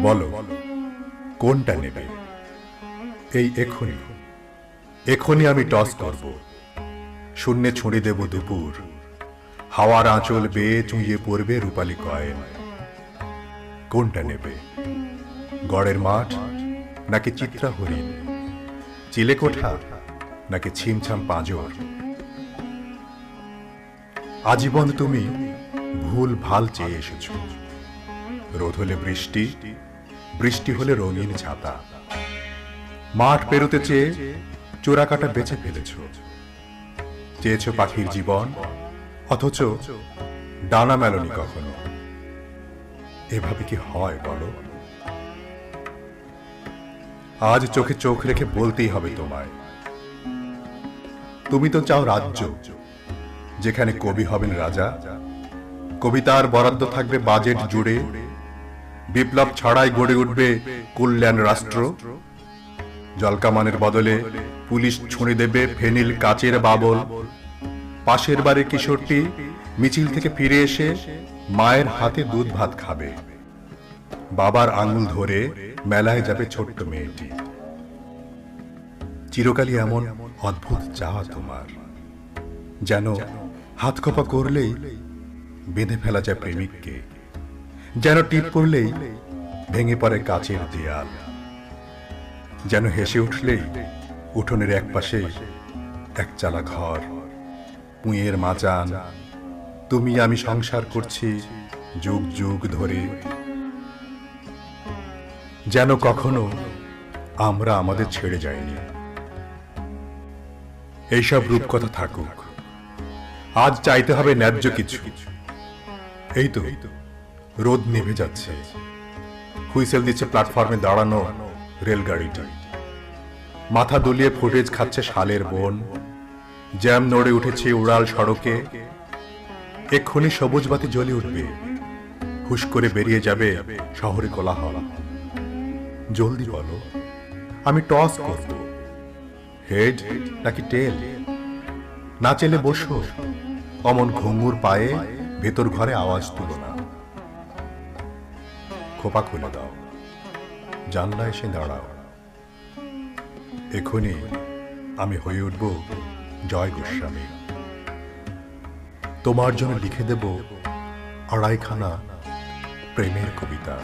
বলো, কোনটা নেবে? এই এখনই। এখনই আমি টস করব। শূন্যে ছুঁড়ে দেব দুপুর। হাওয়ার আঁচল বেয়ে চুঁইয়ে পড়বে রূপালী কয়েন। কোনটা নেবে? গড়ের মাঠ নাকি চিত্রা হরিণ চিলে কোঠা নাকি ছিমছাম পাঁজর? আজীবন তুমি ভুল ভালো চেয়ে এসেছ। রোদ হলে বৃষ্টি বৃষ্টি হলে রঙিন ছাতা। মাঠ পেরোতে চেয়ে চোরাকাটা বেছে ফেলেছ। চেয়েছ পাখির জীবন, অথচ ডানা মেলনি কখনো। এভাবে কি হয় বলো? আজ চোখে চোখ রেখে বলতেই হবে তোমায়। তুমি তো চাও রাজ্য, যেখানে কবি হবেন রাজা। কবিতার বরাদ্দ থাকবে বাজেট জুড়ে বিপ্লব ছাড়াই গড়ে উঠবে কল্যাণ রাষ্ট্র। জলকামানের বদলে পুলিশ ছুঁড়ে দেবে ফেনিল কাচের বাবল। পাশের বাড়ির কিশোরটি মিছিল থেকে ফিরে এসে মায়ের হাতে দুধ ভাত খাবে। বাবার আঙুল ধরে মেলায় যাবে ছোট্ট মেয়েটি। চিরকালই এমন অদ্ভুত চাওয়া তোমার, যেন হাত কপা করলেই বেঁধে ফেলা যায় প্রেমিককে। যেন টিপ পড়লেই ভেঙে পড়ে কাচের দেয়াল। যেন হেসে উঠলেই উঠোনের এক পাশে এক চালা ঘর। পুঁয়ের মাচান তুমি আমি সংসার করছি যুগ যুগ ধরে। যেন কখনো আমরা আমাদের ছেড়ে যাইনি। এইসব রূপকথা থাকুক। আজ চাইতে হবে ন্যায্য কিছু। এই তো। রোদ নেমে যাচ্ছে। হুইসেল দিচ্ছে প্ল্যাটফর্মে দাঁড়ানো রেলগাড়িটি। মাথা দুলিয়ে ফুটেজ খাচ্ছে শালের বন। জ্যাম নড়ে উঠেছে উড়াল সড়কে। এক্ষুনি সবুজ বাতি জ্বলে উঠবে। হুশ করে বেরিয়ে যাবে শহরে কোলাহল। জলদি বলো, আমি টস করব। হেড নাকি টেল? না চেলে বসো। অমন ঘুঙুর পায়ে ভেতর ঘরে আওয়াজ তুলো না। খোপা খুলে দাও। জানলা এসে দাঁড়াও। এখনই আমি হয়ে উঠব জয় গোস্বামী। তোমার জন্য লিখে দেব আড়াইখানা প্রেমের কবিতা।